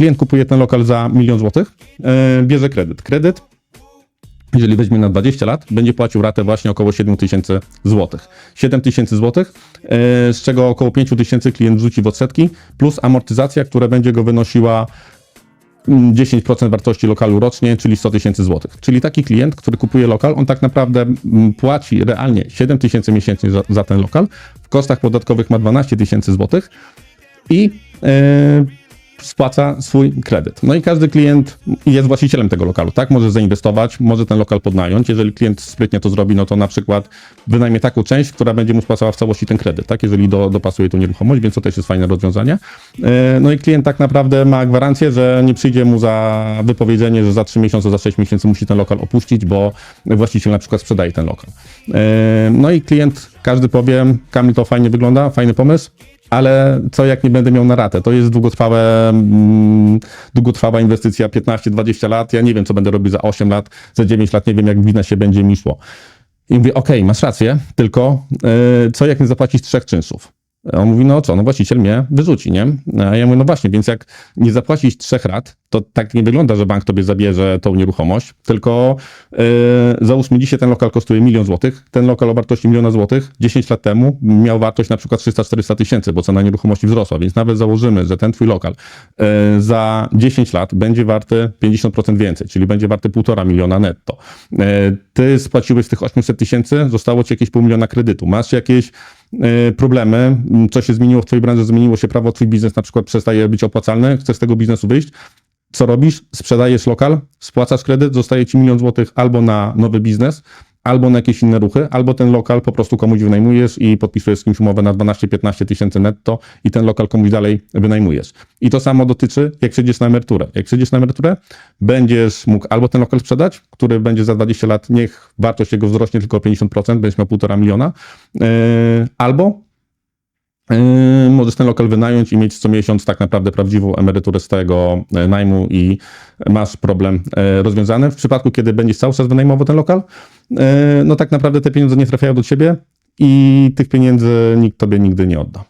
Klient kupuje ten lokal za milion złotych, e, bierze kredyt. Kredyt, jeżeli weźmie na 20 lat, będzie płacił ratę właśnie około 7 tysięcy złotych. 7 tysięcy złotych, e, z czego około 5 tysięcy klient wrzuci w odsetki, plus amortyzacja, która będzie go wynosiła mm, 10% wartości lokalu rocznie, czyli 100 tysięcy złotych. Czyli taki klient, który kupuje lokal, on tak naprawdę mm, płaci realnie 7 tysięcy miesięcznie za, za ten lokal, w kosztach podatkowych ma 12 tysięcy złotych i e, spłaca swój kredyt. No i każdy klient jest właścicielem tego lokalu, tak? Może zainwestować, może ten lokal podnająć. Jeżeli klient sprytnie to zrobi, no to na przykład wynajmie taką część, która będzie mu spłacała w całości ten kredyt, tak? Jeżeli do, dopasuje tą nieruchomość, więc to też jest fajne rozwiązanie. E, No i klient tak naprawdę ma gwarancję, że nie przyjdzie mu za wypowiedzenie, że za 3 miesiące, za 6 miesięcy musi ten lokal opuścić, bo właściciel na przykład sprzedaje ten lokal. E, No i klient, każdy powie, Kamil to fajnie wygląda, fajny pomysł, ale co jak nie będę miał na ratę? To jest długotrwałe, mm, długotrwała inwestycja, 15-20 lat. Ja nie wiem, co będę robił za 8 lat, za 9 lat, nie wiem, jak w biznesie będzie mi szło. I mówię, okej, masz rację, tylko yy, co jak nie zapłacić trzech czynszów? On mówi, no co, no właściciel mnie wyrzuci, nie? A ja mówię, no właśnie, więc jak nie zapłacić trzech rat, to tak nie wygląda, że bank tobie zabierze tą nieruchomość, tylko yy, załóżmy dzisiaj ten lokal kosztuje milion złotych, ten lokal o wartości miliona złotych 10 lat temu miał wartość na przykład 300-400 tysięcy, bo cena nieruchomości wzrosła, więc nawet założymy, że ten twój lokal yy, za 10 lat będzie warty 50% więcej, czyli będzie warty 1,5 miliona netto. Yy, ty spłaciłeś z tych 800 tysięcy, zostało ci jakieś pół miliona kredytu, masz jakieś problemy, m, co się zmieniło w twojej branży, zmieniło się prawo, twój biznes na przykład przestaje być opłacalny, chcesz z tego biznesu wyjść, co robisz? Sprzedajesz lokal, spłacasz kredyt, zostaje ci milion złotych albo na nowy biznes, albo na jakieś inne ruchy, albo ten lokal po prostu komuś wynajmujesz i podpisujesz z kimś umowę na 12-15 tysięcy netto i ten lokal komuś dalej wynajmujesz. I to samo dotyczy, jak przejdziesz na emeryturę. Jak przejdziesz na emeryturę, będziesz mógł albo ten lokal sprzedać, który będzie za 20 lat, niech wartość jego wzrośnie tylko o 50%, będziesz miał 1,5 miliona, yy, albo Yy, możesz ten lokal wynająć i mieć co miesiąc tak naprawdę prawdziwą emeryturę z tego e, najmu i masz problem e, rozwiązany. W przypadku, kiedy będziesz cały czas wynajmował ten lokal, e, no tak naprawdę te pieniądze nie trafiają do ciebie i tych pieniędzy nikt tobie nigdy nie odda.